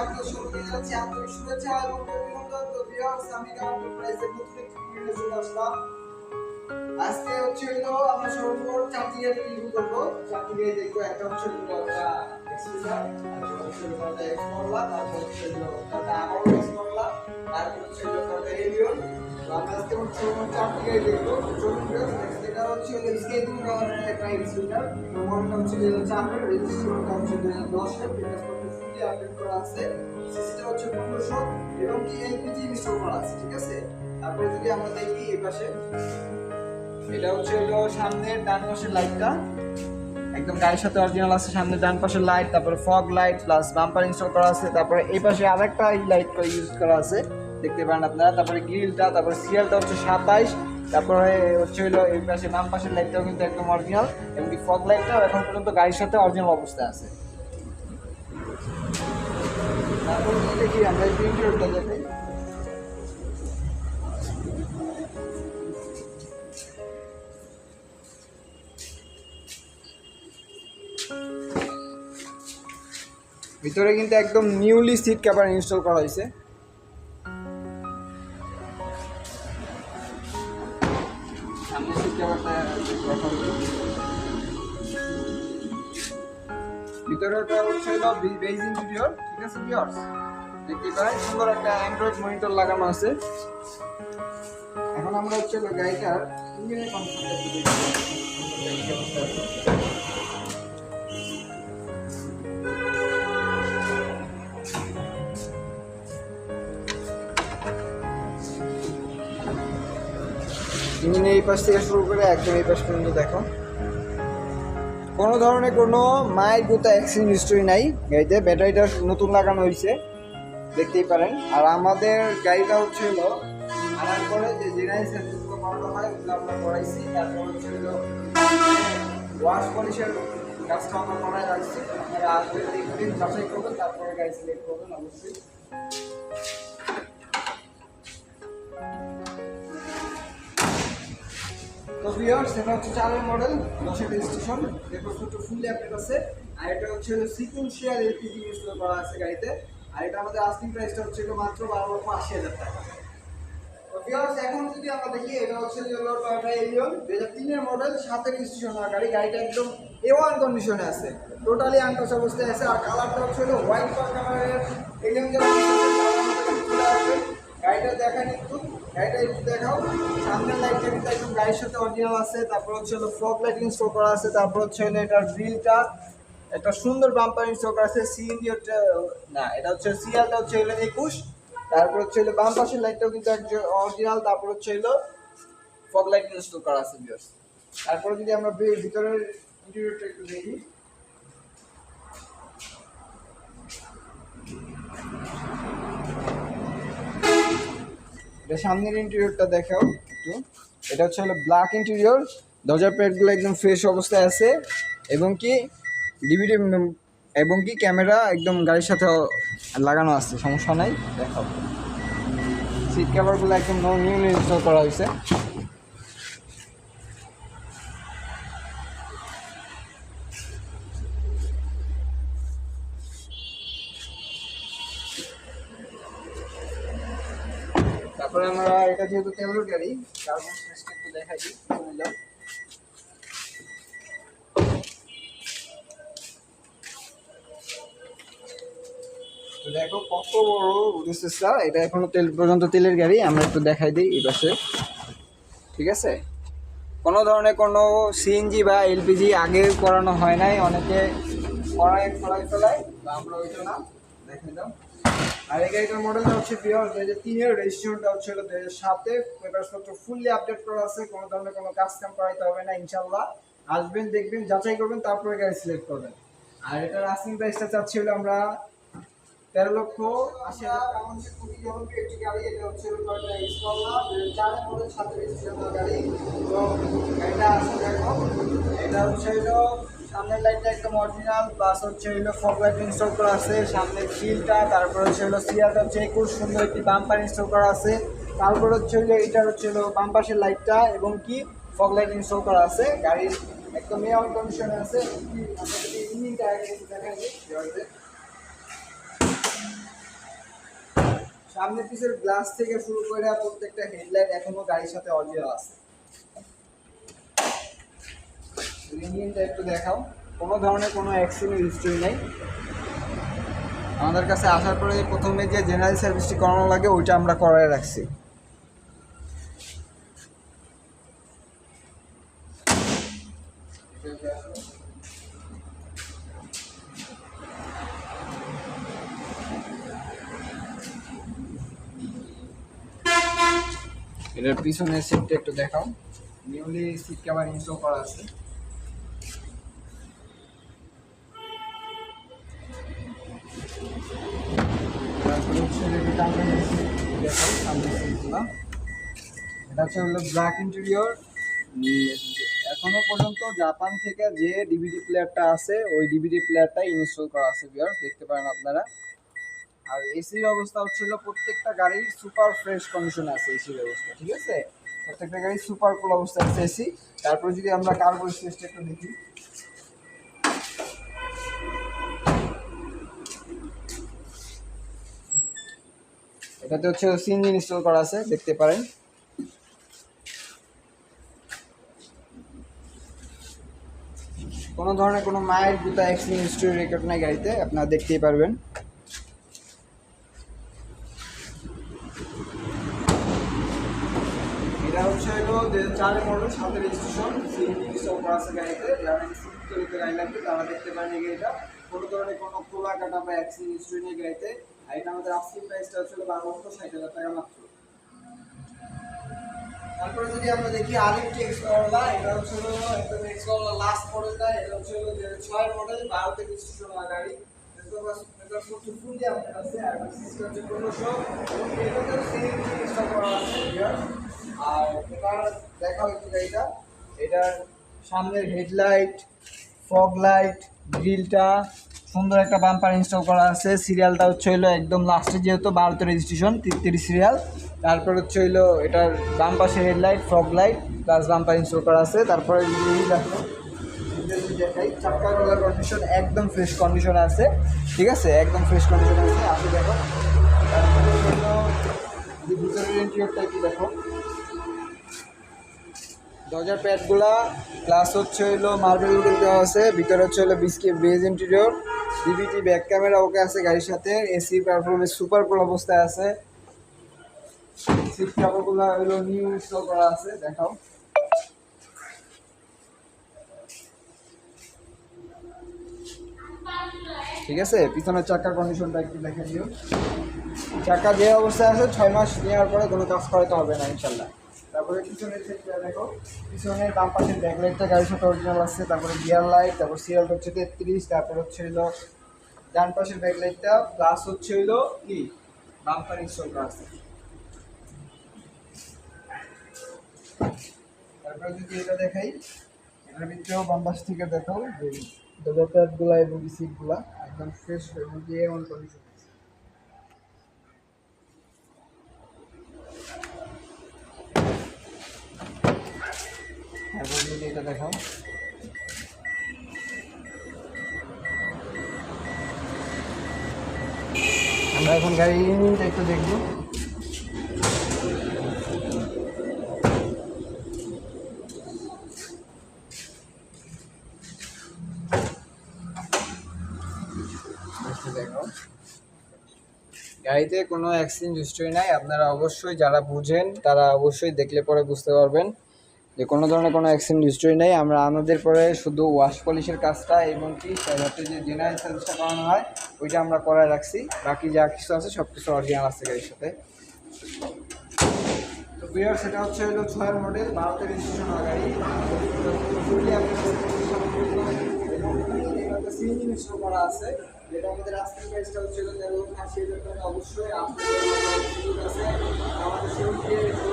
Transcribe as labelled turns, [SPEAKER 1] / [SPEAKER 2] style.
[SPEAKER 1] আপনাদের সকলকে জানাচ্ছি আন্তরিক শুভেচ্ছা এবং অভিনন্দন। তো ভিউয়ার্স আমি কাউন্টার প্রাইসের নতুন একটি ভিডিও চলে আসলাম। আজকে হচ্ছে হলো আমরা সর্বমোট চারটি গাড়ি রিভিউ করব। চারটি গাড়ি দেখব একটা হচ্ছে হলো একটা এক্সপ্রেসার একটা হচ্ছে হলো একটা এক্সপ্লোরার তারপর হচ্ছে হলো একটা আরও এক্সপ্লোরার তারপর হচ্ছে হলো একটা এলিয়ন তো আমরা আজকে হচ্ছে হলো চারটি গাড়ি দেখব চলুন ভিউয়ার্স এটা হচ্ছে হলো স্কেটিং কালারের একটা এক্সপ্লোরার মডেলটা হচ্ছে হলো চারের রেজিস্ট্রেশনটা হচ্ছে হলো দশের করতে আপডেট করা আছে। সিস্টেম হচ্ছে এবং কি এলপিজি করা আছে, ঠিক আছে? তারপরে যদি আমরা দেখি এই পাশে, এটা হচ্ছে হলো ডান পাশের লাইটটা একদম গাড়ির সাথে অরিজিনাল আছে, সামনে ডান লাইট তারপরে fog light plus bumper install করা আছে, তারপরে এই পাশে আরেকটা লাইট ইউজ করা আছে, দেখতে পারেন আপনারা। তারপরে গ্রিলটা তারপরে সিরিয়ালটা হচ্ছে সাতাইশ, তারপরে হচ্ছে হলো এই পাশে বাম পাশের লাইটটাও কিন্তু একদম অরিজিনাল এবং ফগ লাইটটাও এখন পর্যন্ত গাড়ির সাথে অরিজিনাল অবস্থায় আছে। ভিতরে কিন্তু একদম নিউলি সিট কভার ইনস্টল করা হয়েছে। হচ্ছে ইন্টেরিয়র ঠিক আছে দেখতে পাই, সুন্দর একটা অ্যান্ড্রয়েড মনিটর লাগানো আছে। এখন আমরা হচ্ছে গাড়িটার ইঞ্জিনের এই পাশ থেকে শুরু করে একদম এই পাশ পর্যন্ত দেখো। কোনো ধরনের কোনো মায়ের গোতা অ্যাক্সিডেন্ট হিস্টরি নাই। গাড়িতে ব্যাটারিটা নতুন লাগানো হয়েছে দেখতেই পারেন। আর আমাদের গাড়িটা হচ্ছে হলো আমরা করাইছি হচ্ছে হলো ওয়াশ পলিশের কাজটা আমরা করাই রাখছি আপনারা আসবেন যাচাই করবেন, তারপরে গাড়ি সিলেক্ট করবেন, অবশ্যই। তো এটা হচ্ছে চারের মডেল দশের রেজিস্ট্রেশন দেখো আছে, আর এটা হচ্ছে সিকুয়েন্সিয়াল এলপিজি ইনস্টল করা আছে গাড়িতে, আর এটা আমাদের আস্কিং প্রাইসটা হচ্ছে মাত্র বারো লক্ষ হাজার টাকা। এখন যদি আমরা দেখি, এটা হচ্ছে টয়োটা এলিয়ন দুই হাজার তিনের মডেল সাতের রেজিস্ট্রেশন হওয়া গাড়ি, গাড়িটা একদম এ ওয়ান কন্ডিশনে আছে টোটালি আনটাচ অবস্থায় আছে, আর কালারটা হচ্ছে হোয়াইট কালারের এলিয়ন গাড়িটা দেখান একটু গাড়িটা একটু দেখাও। সামনের লাইটটা কিন্তু একদম গাড়ির সাথে অরিজিনাল আছে, তারপর হচ্ছে হলো ফগ লাইট করা আছে, তারপর হচ্ছে হলো এটার একটা সুন্দর বাম্পার ইনস্টল করা আছে সিএনজি না, এটা হচ্ছে সিএলটা হচ্ছে একুশ। তারপর হচ্ছে বাম পাশের লাইটটাও কিন্তু অরিজিনাল, তারপর হচ্ছে হলো ফগ লাইট করা আছে তারপরে যদি আমরা ভিতরের ইন্টেরিয়রটা একটু দেখি। এটা সামনের ইন্টেরিয়রটা দেখাও একটু। এটা হচ্ছে হলো ব্ল্যাক ইন্টেরিয়র দরজার প্যাডগুলো একদম ফ্রেশ অবস্থায় আছে। এবং কি ডিভিডি এবং কি ক্যামেরা একদম গাড়ির সাথে লাগানো আছে, সমস্যা নাই, দেখাও। সিট কভারগুলো একদম নিউ ইনস্টল করা হয়েছে। তারপরে আমরা এটা যেহেতু তেলের গাড়ি কার্বন স্পেসটা একটু দেখাই দেখো কত বড় এটা এখনও তেল পর্যন্ত তেলের গাড়ি, আমরা একটু দেখাই দিই এই পাশে। ঠিক আছে? কোনো ধরনের কোনো সিএনজি বা এলপিজি আগে করানো হয় নাই, অনেকে করাই করাই ফেলায় বা আমরা ওইটা না আর এই গাড়িটার মডেলটা হচ্ছে পিওর দুই হাজার তিনের রেজিস্ট্রেশনটা হচ্ছে হলো দুই হাজার সাতে। পেপারসপত্র ফুললি আপডেট করা আছে, কোনো ধরনের কোনো কাজ কাম করাইতে হবে না ইনশাল্লাহ আসবেন, দেখবেন, যাচাই করবেন, তারপরে গাড়ি সিলেক্ট করবেন। আর এটার আসিং প্রাইসটা চাচ্ছি হলো আমরা তেরো লক্ষ আশি একটি গাড়ি এটা হচ্ছে গাড়ি তো এটা হচ্ছে সামনের লাইটটা একদম অরিজিনাল প্লাস হচ্ছে হলো ফগ লাইট ইনস্টল করা আছে, সামনের গ্রিলটা তারপর হচ্ছে হলো সিয়ারটা হচ্ছে খুব সুন্দর একটি বাম্পার ইনস্টল করা আছে। তারপর হচ্ছে হলো এটার হচ্ছে হলো বাম পাশের লাইটটা এবং কি ফগ লাইট ইনস্টল করা আছে। গাড়ির একদম মেয়ার কন্ডিশনে আছে। ইঞ্জিনটা পিছের গ্লাস থেকে শুরু করে প্রত্যেকটা হেডলাইট এখনও গাড়ির সাথে অরিজিনাল আছে। ইঞ্জিনটা একটু দেখাও। কোনো ধরনের কোনো অ্যাক্সিডেন্ট হিস্ট্রি নেই। আমাদের কাছে আসার পরে প্রথমে যে জেনারেল সার্ভিসটি করানো লাগে, ওইটা আমরা করায় রাখছি। এটার পিছনের সিটটা একটু দেখাও। নিউলি সিট কভার ইনস্টল করা আছে। সামনের এটা হচ্ছে হলো ব্ল্যাক ইন্টেরিয়র এখনও পর্যন্ত জাপান থেকে যে ডিভিডি প্লেয়ারটা আছে, ওই ডিভিডি প্লেয়ারটাই ইনস্টল করা আছে ভিউয়ার্স দেখতে পারেন আপনারা। আর এসির অবস্থা হচ্ছিল প্রত্যেকটা গাড়ির সুপার ফ্রেশ কন্ডিশনে আছে এসির অবস্থা, ঠিক আছে? প্রত্যেকটা গাড়ি সুপার কুল অবস্থা আছে এসি তারপর যদি আমরা কার্বো স্পেসটা একটু দেখি। এটাতে হচ্ছে সিএনজি ইনস্টল করা আছে, দেখতে পারেন। কোনো ধরনের কোনো মায়ের জুতা অ্যাক্সিডেন্ট হিস্ট্রি রেকর্ড নাই গাড়িতে, আপনারা দেখতেই পারবেন। এটা হচ্ছে হলো যে চারের করা আছে গাড়িতে। যারা তারা দেখতে পারেন গাড়িটা। কোনো ধরনের কোনো খোলা কাটা বা অ্যাক্সিডেন্ট হিস্ট্রি গাড়িতে। এটা আমাদের বারো তারপরে যদি আমরা দেখি আরেকটি এক্সপ্লোরার এটা হচ্ছে একদম এক্সপ্লোরার লাস্ট মডেলটা এটা হচ্ছে ছয় মডেল বারোতে রেজিস্ট্রেশন হওয়া গাড়ি। আর এবার গাড়িটা। এটার সামনের হেডলাইট ফগ লাইট গ্রিলটা সুন্দর একটা বাম্পার ইনস্টল করা আছে। সিরিয়ালটা হচ্ছে হইল একদম লাস্টে যেহেতু বারোতে রেজিস্ট্রেশন তিরিশ সিরিয়াল তারপর হচ্ছে হইল এটার বাম পাশে headlight fog light plus bumper install করা আছে। তারপরে কন্ডিশন একদম ফ্রেশ কন্ডিশন আছে। ঠিক আছে? একদম ফ্রেশ কন্ডিশন আছে। আপনি দেখো একটু দেখো। দরজার প্যাডগুলা প্লাস হচ্ছে হলো মার্বেল দেওয়া আছে। ভিতরে হচ্ছে হলো biscuit beige interior DVT back camera okay আছে গাড়ির সাথে এসি পারফরমেন্স সুপার কুল অবস্থায় আছে। সিট কাপড়গুলো হলো নিউ ইনস্টল করা আছে, দেখাও। ঠিক আছে, পিছনের চাকার কন্ডিশনটা একটু দেখে দিও চাকা যে অবস্থায় আছে, ছয় মাস নেওয়ার পরে কোনো কাজ করাতে হবে না, ইনশাল্লাহ। তারপরে পিছনের দেখো। পিছনের বাম পাশের ব্যাকলাইটটা গাড়ির সাথে অরিজিনাল আছে, তারপরে গিয়ার লাইট তারপর সিরিয়ালটা হচ্ছে তেত্রিশ, তারপর হচ্ছে হলো ডান পাশের ব্যাকলাইটটা প্লাস হচ্ছে হলো কি? বাম্পার ইনস্টল করা আছে। তারপরে যদি এটা দেখাই, এটার ভিতরেও বাম পাশ থেকে দেখো যে দরজার এবং সিটগুলা একদম ফ্রেশ এবং দিয়ে অন কন্ডিশন আছে তারপর যদি এটা দেখাও। আমরা এখন গাড়ির ইঞ্জিনটা একটু দেখব। গাড়িতে কোনো অ্যাক্সিডেন্ট হিস্ট্রি নাই। আপনারা অবশ্যই যারা বুঝেন, তারা অবশ্যই দেখলে পরে বুঝতে পারবেন। যে কোনো ধরনের কোনো অ্যাক্সিডেন্ট হিস্ট্রি নেই। আমরা আমাদের পরে শুধু ওয়াশ পলিশের কাজটা এবং কি, যাতে যে জেনারেল সার্ভিসটা করানো হয়, ওইটা আমরা করায় রাখছি। বাকি যা কিছু আছে সব কিছু অরিজিনাল আছে গাড়ির সাথে। তো বিয়ার সেটা হচ্ছে হলো ছয়ের মডেল ভারতের গাড়ি। করা আছে, যেটা আমাদের আমাদের